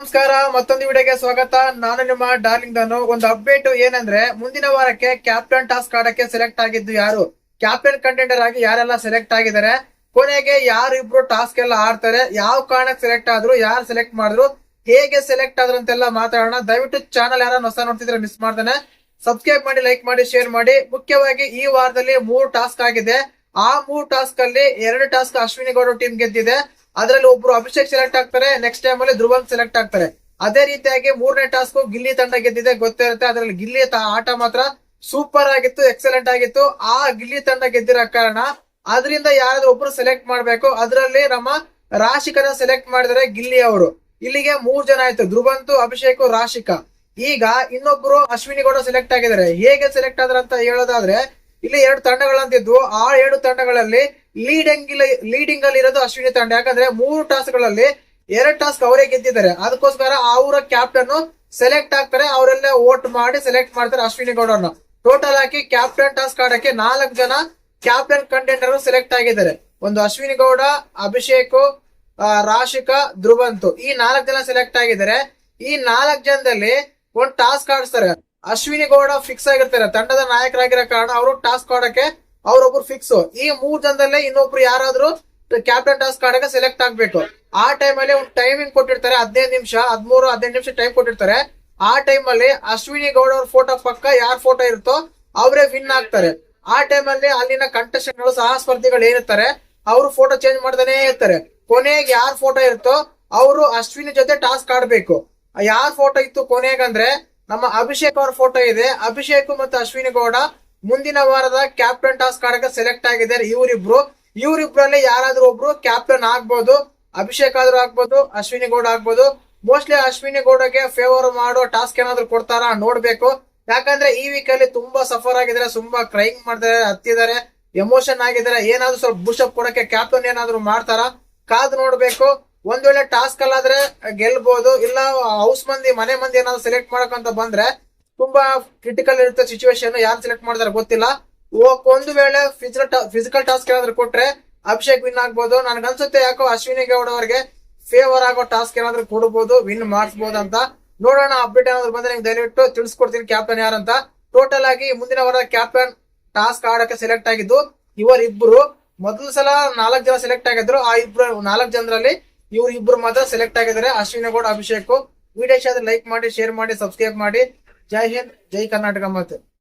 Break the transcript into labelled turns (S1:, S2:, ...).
S1: ನಮಸ್ಕಾರ, ಮತ್ತೊಂದು ವಿಡಿಯೋಗೆ ಸ್ವಾಗತ. ನಾನು ನಿಮ್ಮ ಡಾರ್ಲಿಂಗ್ ದಾನು ಒಂದು ಅಪ್ಡೇಟ್ ಏನಂದ್ರೆ, ಮುಂದಿನ ವಾರಕ್ಕೆ ಕ್ಯಾಪ್ಟನ್ ಟಾಸ್ಕ್ ಆಡಕ್ಕೆ ಸೆಲೆಕ್ಟ್ ಆಗಿದ್ದು ಯಾರು? ಕ್ಯಾಪ್ಟನ್ ಕಂಟೆಂಡರ್ ಆಗಿ ಯಾರೆಲ್ಲ ಸೆಲೆಕ್ಟ್ ಆಗಿದ್ದಾರೆ? ಕೊನೆಗೆ ಯಾರು ಇಬ್ರು ಟಾಸ್ಕ್ ಎಲ್ಲ ಆಡ್ತಾರೆ? ಯಾವ ಕಾರಣಕ್ಕೆ ಸೆಲೆಕ್ಟ್ ಆದ್ರು? ಯಾರು ಸೆಲೆಕ್ಟ್ ಮಾಡಿದ್ರು? ಹೇಗೆ ಸೆಲೆಕ್ಟ್ ಆದ್ರು ಅಂತೆಲ್ಲ ಮಾತಾಡೋಣ. ದಯವಿಟ್ಟು ಚಾನಲ್ ಯಾರು ಹೊಸ ನೋಡ್ತಿದ್ರೆ ಮಿಸ್ ಮಾಡ್ತಾನೆ. ಸಬ್ಸ್ಕ್ರೈಬ್ ಮಾಡಿ ಲೈಕ್ ಮಾಡಿ ಶೇರ್ ಮಾಡಿ. ಮುಖ್ಯವಾಗಿ ಈ ವಾರದಲ್ಲಿ ಮೂರು ಟಾಸ್ಕ್ ಆಗಿದೆ. ಆ ಮೂರು ಟಾಸ್ಕ್ ಅಲ್ಲಿ ಎರಡು ಟಾಸ್ಕ್ ಅಶ್ವಿನಿ ಗೌಡ ಟೀಮ್ ಗೆದ್ದಿದೆ. ಅದರಲ್ಲಿ ಒಬ್ರು ಅಭಿಷೇಕ್ ಸೆಲೆಕ್ಟ್ ಆಗ್ತಾರೆ ನೆಕ್ಸ್ಟ್ ಟೈಮ್ ಅಲ್ಲಿ ಧ್ರುವಂಗ್ ಸೆಲೆಕ್ಟ್ ಆಗ್ತಾರೆ. ಅದೇ ರೀತಿಯಾಗಿ ಮೂರನೇ ಟಾಸ್ಕ್ ಗಿಲ್ಲಿ ತಂಡ ಗೆದ್ದಿದೆ, ಗೊತ್ತೇ ಇರುತ್ತೆ. ಅದರಲ್ಲಿ ಗಿಲ್ಲಿ ಆಟ ಮಾತ್ರ ಸೂಪರ್ ಆಗಿತ್ತು ಎಕ್ಸಲೆಂಟ್ ಆಗಿತ್ತು. ಆ ಗಿಲ್ಲಿ ತಂಡ ಗೆದ್ದಿರೋ ಕಾರಣ ಅದರಿಂದ ಯಾರಾದ್ರೂ ಒಬ್ರು ಸೆಲೆಕ್ಟ್ ಮಾಡ್ಬೇಕು. ಅದರಲ್ಲಿ ನಮ್ಮ ರಾಶಿಕನ ಸೆಲೆಕ್ಟ್ ಮಾಡಿದರೆ ಗಿಲ್ಲಿ ಅವರು. ಇಲ್ಲಿಗೆ ಮೂರ್ ಜನ ಆಯ್ತು, ಧ್ರುವಂತು, ಅಭಿಷೇಕ್, ರಾಶಿಕಾ. ಈಗ ಇನ್ನೊಬ್ರು ಅಶ್ವಿನಿ ಗೌಡ ಸೆಲೆಕ್ಟ್ ಆಗಿದ್ದಾರೆ. ಹೇಗೆ ಸೆಲೆಕ್ಟ್ ಆದ್ರ ಅಂತ ಹೇಳೋದಾದ್ರೆ, ಇಲ್ಲಿ ಎರಡು ತಂಡಗಳಂತಿದ್ವು. ಆ ಎರಡು ತಂಡಗಳಲ್ಲಿ ಲೀಡಿಂಗ್ ಲೀಡಿಂಗ್ ಅಲ್ಲಿ ಇರೋದು ಅಶ್ವಿನಿ ತಂಡ. ಯಾಕಂದ್ರೆ ಮೂರು ಟಾಸ್ಕ್ಗಳಲ್ಲಿ ಎರಡು ಟಾಸ್ಕ್ ಅವರೇ ಗೆದ್ದಿದ್ದಾರೆ. ಅದಕ್ಕೋಸ್ಕರ ಅವರ ಕ್ಯಾಪ್ಟನ್ ಸೆಲೆಕ್ಟ್ ಆಗ್ತಾರೆ. ಅವರಲ್ಲೇ ವೋಟ್ ಮಾಡಿ ಸೆಲೆಕ್ಟ್ ಮಾಡ್ತಾರೆ ಅಶ್ವಿನಿ ಗೌಡರನ್ನ. ಟೋಟಲ್ ಹಾಕಿ ಕ್ಯಾಪ್ಟನ್ ಟಾಸ್ಕ್ ಆಡಕ್ಕೆ ನಾಲ್ಕು ಜನ ಕ್ಯಾಪ್ಟನ್ ಕಂಟೆಂಡರ್ ಸೆಲೆಕ್ಟ್ ಆಗಿದ್ದಾರೆ. ಒಂದು ಅಶ್ವಿನಿ ಗೌಡ, ಅಭಿಷೇಕ್ ರಾಶಿಕಾ, ಧ್ರುವಂತು. ಈ ನಾಲ್ಕು ಜನ ಸೆಲೆಕ್ಟ್ ಆಗಿದ್ದಾರೆ. ಈ ನಾಲ್ಕು ಜನದಲ್ಲಿ ಒಂದು ಟಾಸ್ಕ್ ಆಡಿಸ್ತಾರೆ. ಅಶ್ವಿನಿ ಗೌಡ ಫಿಕ್ಸ್ ಆಗಿರ್ತಾರೆ. ತಂಡದ ನಾಯಕರಾಗಿರೋ ಕಾರಣ ಅವರು ಟಾಸ್ಕ್ ಆಡಕ್ಕೆ ಅವ್ರೊಬ್ರು ಫಿಕ್ಸ್ ಈ ಮೂರ್ ಜನದಲ್ಲೇ ಇನ್ನೊಬ್ರು ಯಾರಾದ್ರೂ ಕ್ಯಾಪ್ಟನ್ ಟಾಸ್ಕ್ ಆಡಕ್ಕೆ ಸೆಲೆಕ್ಟ್ ಆಗ್ಬೇಕು. ಆ ಟೈಮ್ ಅಲ್ಲಿ ಒಂದು ಟೈಮಿಂಗ್ ಕೊಟ್ಟಿರ್ತಾರೆ, ಹದಿನೈದು ನಿಮಿಷ, ಹದಿಮೂರು ಹದಿನೈದು ನಿಮಿಷ ಟೈಮ್ ಕೊಟ್ಟಿರ್ತಾರೆ. ಆ ಟೈಮ್ ಅಲ್ಲಿ ಅಶ್ವಿನಿ ಗೌಡ ಅವ್ರ ಫೋಟೋ ಪಕ್ಕ ಯಾರ್ ಫೋಟೋ ಇರುತ್ತೋ ಅವರೇ ವಿನ್ ಆಗ್ತಾರೆ. ಆ ಟೈಮ್ ಅಲ್ಲಿ ಅಲ್ಲಿನ ಕಂಟೆಸ್ಟೆಂಟ್ಗಳು ಸಹ ಸ್ಪರ್ಧಿಗಳು ಏನಿರ್ತಾರೆ, ಅವರು ಫೋಟೋ ಚೇಂಜ್ ಮಾಡ್ತಾನೆ ಇರ್ತಾರೆ. ಕೊನೆಗೆ ಯಾರ್ ಫೋಟೋ ಇರುತ್ತೋ ಅವರು ಅಶ್ವಿನಿ ಜೊತೆ ಟಾಸ್ಕ್ ಆಡ್ಬೇಕು ಯಾರ್ ಫೋಟೋ ಇತ್ತು ಕೊನೆಗಂದ್ರೆ ನಮ್ಮ ಅಭಿಷೇಕ್ ಅವ್ರ ಫೋಟೋ ಇದೆ. ಅಭಿಷೇಕ್ ಮತ್ತು ಅಶ್ವಿನಿ ಗೌಡ ಮುಂದಿನ ವಾರದ ಕ್ಯಾಪ್ಟನ್ ಟಾಸ್ಕ್ ಆಡಕ್ಕೆ ಸೆಲೆಕ್ಟ್ ಆಗಿದ್ದಾರೆ ಇವರಿಬ್ರು. ಇವರಿಬ್ರಲ್ಲಿ ಯಾರಾದ್ರೂ ಒಬ್ರು ಕ್ಯಾಪ್ಟನ್ ಆಗ್ಬೋದು, ಅಭಿಷೇಕ್ ಆದ್ರೂ ಆಗ್ಬೋದು, ಅಶ್ವಿನಿ ಗೌಡ ಆಗ್ಬೋದು. ಮೋಸ್ಟ್ಲಿ ಅಶ್ವಿನಿ ಗೌಡಗೆ ಫೇವರ್ ಮಾಡೋ ಟಾಸ್ಕ್ ಏನಾದ್ರು ಕೊಡ್ತಾರಾ ನೋಡ್ಬೇಕು. ಯಾಕಂದ್ರೆ ಈ ವೀಕ್ ಅಲ್ಲಿ ತುಂಬಾ ಸಫರ್ ಆಗಿದ್ದಾರೆ, ತುಂಬಾ ಕ್ರೈಂಗ್ ಮಾಡ್ತಾರೆ, ಹತ್ತಿದ್ದಾರೆ ಎಮೋಷನ್ ಆಗಿದ್ದಾರೆ. ಏನಾದ್ರು ಸ್ವಲ್ಪ ಬುಷಪ್ ಕೊಡಕ್ಕೆ ಕ್ಯಾಪ್ಟನ್ ಏನಾದ್ರು ಮಾಡ್ತಾರಾ? ಕಾದು ನೋಡ್ಬೇಕು. ಒಂದ್ ವೇಳೆ ಟಾಸ್ಕ್ ಅಲ್ಲಾದ್ರೆ ಗೆಲ್ಬಹುದು ಇಲ್ಲ ಹೌಸ್ ಮಂದಿ, ಮನೆ ಮಂದಿ ಏನಾದ್ರು ಸೆಲೆಕ್ಟ್ ಮಾಡಕಂತ ಬಂದ್ರೆ ತುಂಬಾ ಕ್ರಿಟಿಕಲ್ ಇರುತ್ತೆ ಸಿಚುವೇಶನ್ ಯಾರು ಸೆಲೆಕ್ಟ್ ಮಾಡಿದಾರೆ ಗೊತ್ತಿಲ್ಲ. ಒಂದು ವೇಳೆ ಫಿಸಿಕಲ್ ಫಿಸಿಕಲ್ ಟಾಸ್ಕ್ ಏನಾದ್ರು ಕೊಟ್ರೆ ಅಭಿಷೇಕ್ ವಿನ್ ಆಗ್ಬೋದು. ನನ್ಗನ್ಸುತ್ತೆ ಯಾಕೋ ಅಶ್ವಿನಿ ಗೌಡ ಅವರಿಗೆ ಫೇವರ್ ಆಗೋ ಟಾಸ್ಕ್ ಏನಾದ್ರು ಕೊಡಬಹುದು ವಿನ್ ಮಾಡಿಸಬಹುದು ಅಂತ. ನೋಡೋಣ ಅಪ್ಡೇಟ್ ಏನಾದ್ರು ಬಂದ್ರೆ ನಿಮ್ಗೆ ದಯವಿಟ್ಟು ತಿಳಿಸ್ಕೊಡ್ತೀನಿ ಕ್ಯಾಪ್ಟನ್ ಯಾರಂತ ಟೋಟಲ್ ಆಗಿ ಮುಂದಿನ ವಾರ ಕ್ಯಾಪ್ಟನ್ ಟಾಸ್ಕ್ ಆಡಕ್ಕೆ ಸೆಲೆಕ್ಟ್ ಆಗಿದ್ದು ಇವರಿಬ್ರು ಮೊದಲ ಸಲ ನಾಲ್ಕು ಜನ ಸೆಲೆಕ್ಟ್ ಆಗಿದ್ರು. ಆ ಇಬ್ರು, ನಾಲ್ಕು ಜನರಲ್ಲಿ ಇವ್ರು ಇಬ್ರು ಮಾತ್ರ ಸೆಲೆಕ್ಟ್ ಆಗಿದ್ದಾರೆ. ಅಶ್ವಿನಿ ಗೌಡ, ಅಭಿಷೇಕ್. ವಿಡಿಯೋ ಲೈಕ್ ಮಾಡಿ ಶೇರ್ ಮಾಡಿ ಸಬ್ಸ್ಕ್ರೈಬ್ ಮಾಡಿ. जय हिंद जय कर्नाटक मत